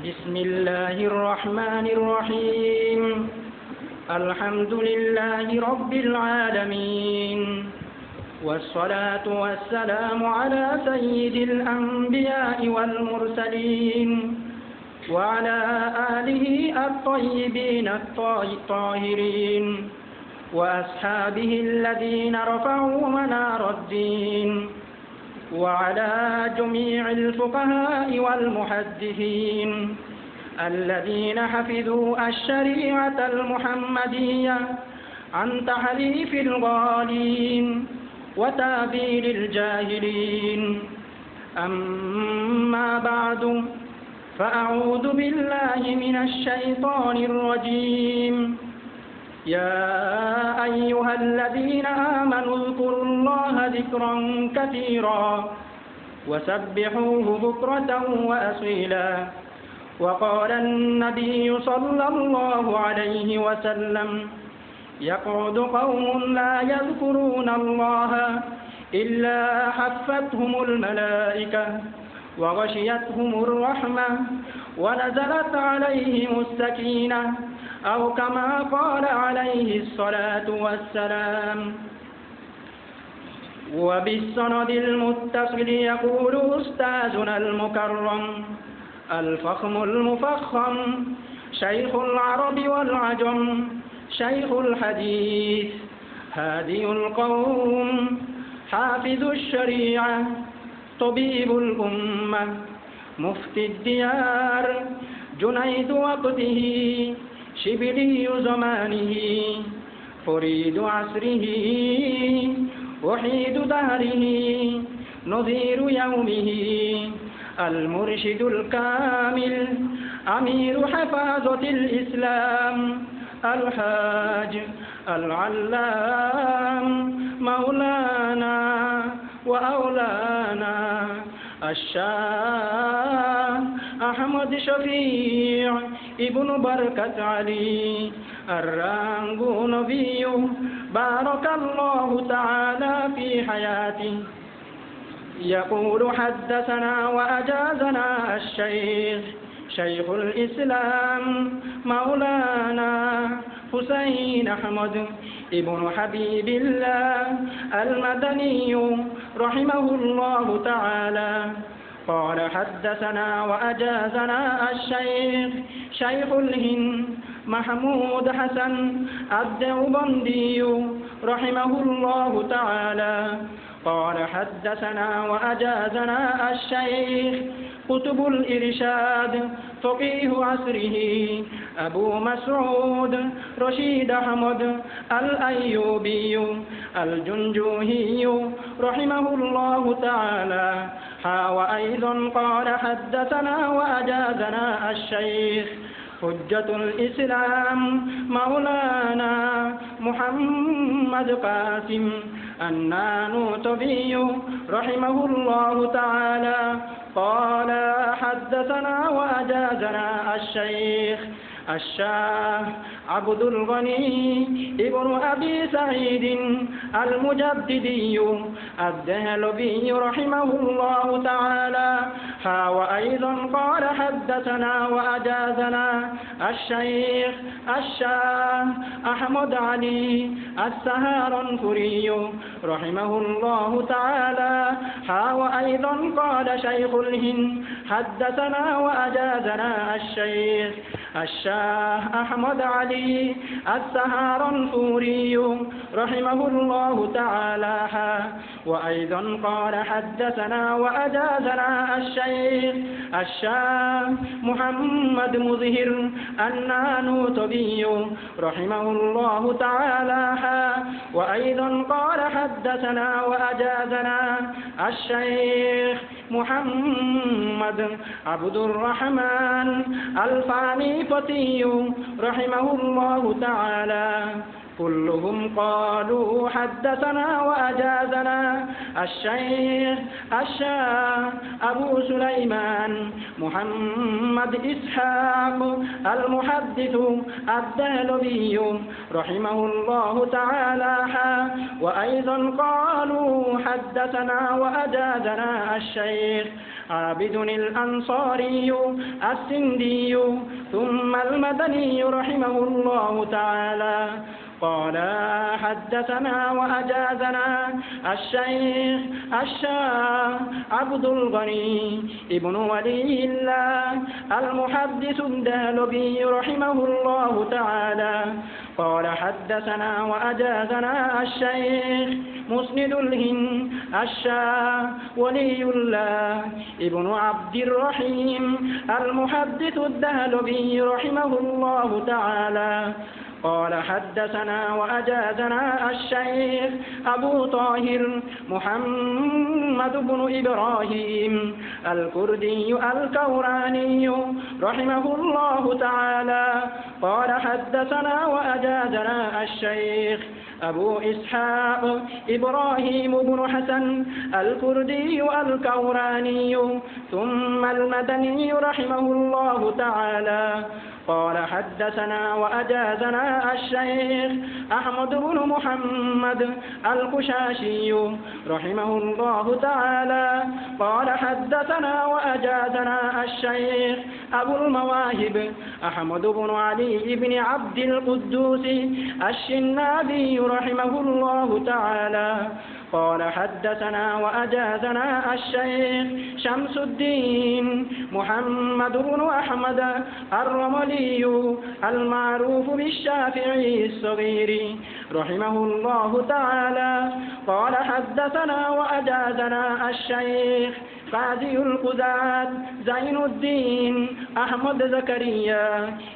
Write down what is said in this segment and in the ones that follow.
بسم الله الرحمن الرحيم. الحمد لله رب العالمين. والصلاة والسلام على سيد الأنبياء والمرسلين وعلى آله الطيبين الطاهرين وأصحابه الذين رفعوا منار الدين. وعلى جميع الفقهاء والمحدثين الذين حفظوا الشريعة المحمدية عن تحريف الغالين وتابيل الجاهلين. أما بعد فأعوذ بالله من الشيطان الرجيم. يا أيها الذين آمنوا اذكروا الله ذكرا كثيرا وسبحوه بكرة وأصيلا. وقال النبي صلى الله عليه وسلم يقعد قوم لا يذكرون الله إلا حفتهم الملائكة وغشيتهم الرحمة ونزلت عليهم السكينة. أو كما قال عليه الصلاة والسلام. وبالسند المتصل يقول أستاذنا المكرم الفخم المفخم شيخ العرب والعجم شيخ الحديث هادي القوم حافظ الشريعة طبيب الأمة مفتي الديار جنيد وقته. شبلي زمانه فريد عصره وحيد دهره نذير يومه المرشد الكامل أمير حفاظة الإسلام الحاج العلام مولانا وأولانا الشاه أحمد شفيع ابن بركة علي الرانغو نبي بارك الله تعالى في حياته يقول حدثنا وأجازنا الشيخ شيخ الإسلام مولانا حسين أحمد ابن حبيب الله المدني رحمه الله تعالى قال حدثنا وأجازنا الشيخ شيخ الهند محمود حسن الدوبندي رحمه الله تعالى. قال حدثنا وأجازنا الشيخ كتب الإرشاد فقيه عصره أبو مسعود رشيد أحمد الأيوبي الجنجوهي رحمه الله تعالى. ها وأيضا قال حدثنا وأجازنا الشيخ حجة الإسلام مولانا محمد قاسم النانوتبي رحمه الله تعالى قال حدثنا وأجازنا الشيخ الشاه عبد الغني ابن أبي سعيد المجددي الدهلبي رحمه الله تعالى. ها وأيضا قال حدثنا وأجازنا الشيخ الشاه أحمد علي السهارنفري رحمه الله تعالى. ها وأيضا قال شيخ الهند حدثنا وأجازنا الشيخ الشاه أحمد علي السهارنفوري رحمه الله تعالى. وأيضا قال حدثنا وأجازنا الشيخ الشاه محمد مظهر النانوتبي رحمه الله تعالى. وأيضا قال حدثنا وأجازنا الشيخ محمد عبد الرحمن الفانيفتي رحمه الله تعالى. كلهم قالوا حدثنا وأجازنا. الشيخ الشاه أبو سليمان محمد إسحاق المحدث الدهلبي رحمه الله تعالى. وأيضا قالوا حدثنا وأجازنا. الشيخ عابد الأنصاري السندي ثم المدني رحمه الله تعالى. قال حدثنا وأجازنا الشيخ الشاه عبد الغني ابن ولي الله المحدث الدهلبي رحمه الله تعالى. قال حدثنا وأجازنا الشيخ مسند الهند الشاه ولي الله ابن عبد الرحيم المحدث الدهلبي رحمه الله تعالى. قال حدثنا وأجازنا الشيخ أبو طاهر محمد بن إبراهيم الكردي الكوراني رحمه الله تعالى قال حدثنا وأجازنا الشيخ أبو إسحاق إبراهيم بن حسن الكردي الكوراني ثم المدني رحمه الله تعالى. قال حدثنا وأجازنا الشيخ أحمد بن محمد القشاشي رحمه الله تعالى. قال حدثنا وأجازنا الشيخ أبو المواهب أحمد بن علي بن عبد القدوس الشنابي رحمه الله تعالى. قال حدثنا وأجازنا الشيخ شمس الدين محمد بن أحمد الرملي المعروف بالشافعي الصغير رحمه الله تعالى. قال حدثنا وأجازنا الشيخ قاضي القضاة زين الدين أحمد زكريا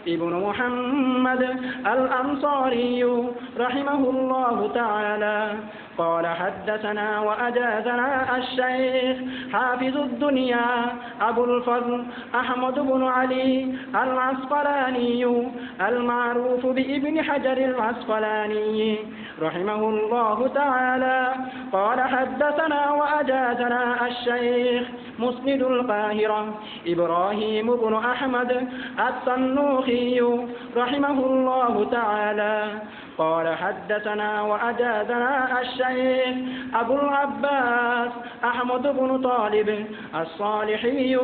ابن محمد الأنصاري رحمه الله تعالى. قال حدثنا وأجازنا الشيخ حافظ الدنيا أبو الفضل أحمد بن علي العسقلاني المعروف بابن حجر العسقلاني رحمه الله تعالى. قال حدثنا وأجازنا الشيخ مسند القاهرة إبراهيم بن أحمد الصنوخي رحمه الله تعالى. قال حدثنا وأجازنا الشيخ أبو العباس أحمد بن طالب الصالحي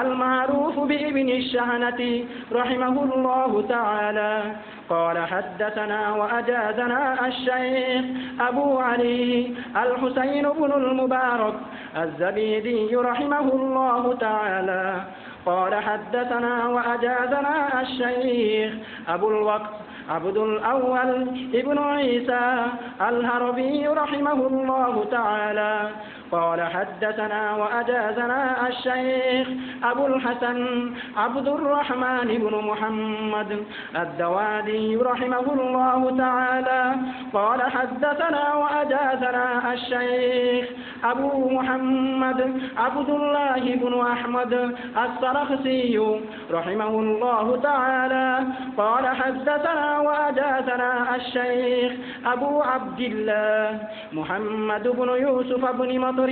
المعروف بابن الشهنة رحمه الله تعالى. قال حدثنا وأجازنا الشيخ أبو علي الحسين بن المبارك الزبيدي رحمه الله تعالى. قال حدثنا وأجازنا الشيخ أبو الوقت عبد الأول ابن عيسى الهربي رحمه الله تعالى. قال حدثنا وأجازنا الشيخ أبو الحسن عبد الرحمن بن محمد الدوادي رحمه الله تعالى. قال حدثنا وأجازنا الشيخ أبو محمد عبد الله بن أحمد السرخسي رحمه الله تعالى. قال حدثنا وأجازنا الشيخ أبو عبد الله محمد بن يوسف بن مطر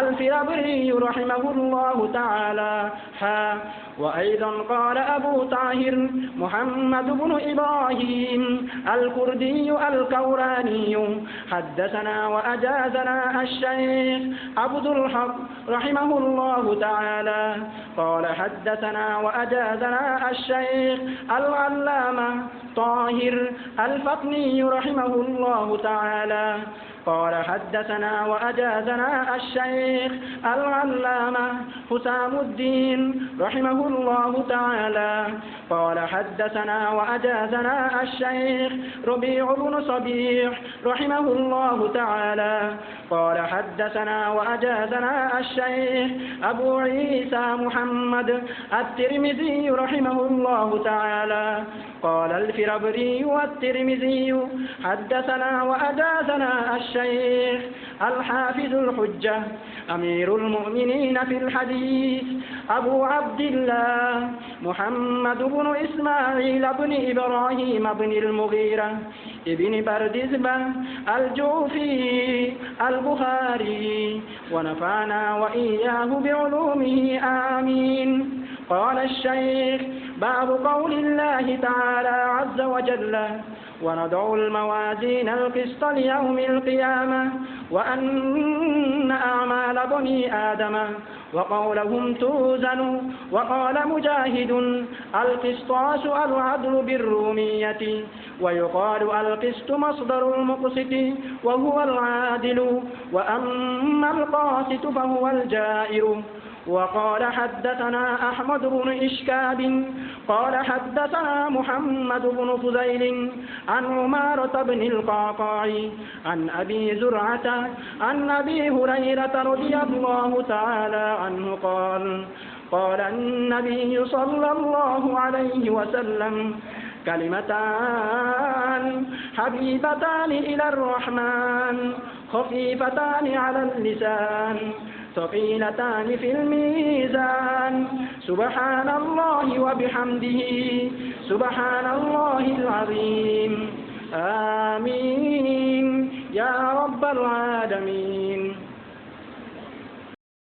الفرابري رحمه الله تعالى. وأيضا قال أبو طاهر محمد بن إبراهيم الكردي الكوراني حدثنا وأجازنا الشيخ عبد الحق رحمه الله تعالى. قال حدثنا وأجازنا الشيخ العلامة طاهر الفطني رحمه الله تعالى. قال حدثنا وأجازنا الشيخ العلامة حسام الدين رحمه الله تعالى. قال حدثنا وأجازنا الشيخ ربيع بن صبيح رحمه الله تعالى. قال حدثنا وأجازنا الشيخ أبو عيسى محمد الترمذي رحمه الله تعالى. قال الفربري والترمذي حدثنا وأجازنا الشيخ الحافظ الحجة أمير المؤمنين في الحديث أبو عبد الله محمد بن إسماعيل بن إبراهيم بن المغيرة ابن بردزبة الجوفي البخاري ونفعنا وإياه بعلومه آمين. قال الشيخ باب قول الله تعالى عز وجل ونضع الموازين القسط ليوم القيامة وأن أعمال بني آدم وقولهم توزن وقال مجاهد القسطاس العدل بالرومية ويقال القسط مصدر المقسط وهو العادل وأما القاسط فهو الجائر. وقال حدثنا أحمد بن إشكاب قال حدثنا محمد بن فزيل عن عمارة بن القعقاع عن أبي زرعة عن أبي هريرة رضي الله تعالى عنه قال قال النبي صلى الله عليه وسلم كلمتان. حبيبتان إلى الرحمن خفيفتان على اللسان ثقيلتان في الميزان. سبحان الله وبحمده سبحان الله العظيم. آمين. يا رب العالمين.